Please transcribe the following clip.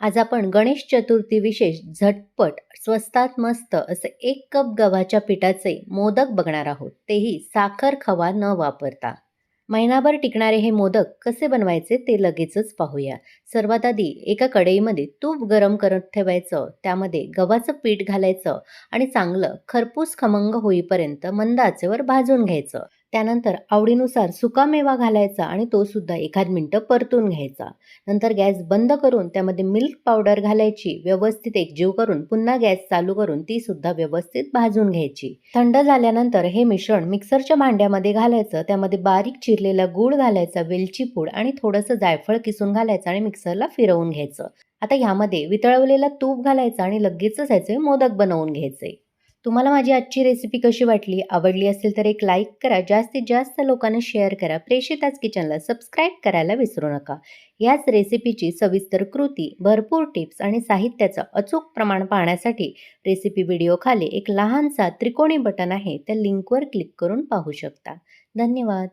आज आपण गणेश चतुर्थी विशेष झटपट स्वस्तात मस्त असे एक कप गव्हाच्या पिठाचे मोदक बघणार आहोत. तेही साखर खवा न वापरता. महिनाभर टिकणारे हे मोदक कसे बनवायचे ते लगेचच पाहूया. सर्वात आधी एका कढईमध्ये तूप गरम करत ठेवायचं त्यामध्ये गव्हाचं पीठ घालायचं आणि चांगलं खरपूस खमंग होईपर्यंत मंद आचेवर भाजून घ्यायचं. त्यानंतर आवडीनुसार सुकामेवा घालायचा आणि तो सुद्धा एखाद मिनटं परतून घ्यायचा. नंतर गॅस बंद करून त्यामध्ये मिल्क पावडर घालायची. व्यवस्थित एकजीव करून पुन्हा गॅस चालू करून ती सुद्धा व्यवस्थित भाजून घ्यायची. थंड झाल्यानंतर हे मिश्रण मिक्सरच्या भांड्यामध्ये घालायचं. त्यामध्ये बारीक चिरलेला गूळ घालायचा वेलची पूड आणि थोडंसं जायफळ किसून घालायचं आणि मिक्सरला फिरवून घ्यायचं. आता ह्यामध्ये वितळवलेला तूप घालायचं आणि लगेचच ह्याचे मोदक बनवून घ्यायचे. तुम्हाला माझी आजची रेसिपी कशी वाटली आवडली असेल तर एक लाईक करा जास्तीत जास्त लोकांना शेअर करा. प्रेषित किचनला सबस्क्राईब करायला विसरू नका. याच रेसिपीची सविस्तर कृती भरपूर टिप्स आणि साहित्याचं अचूक प्रमाण पाहण्यासाठी रेसिपी व्हिडिओ खाली एक लहानसा त्रिकोणी बटन आहे. त्या लिंकवर क्लिक करून पाहू शकता. धन्यवाद.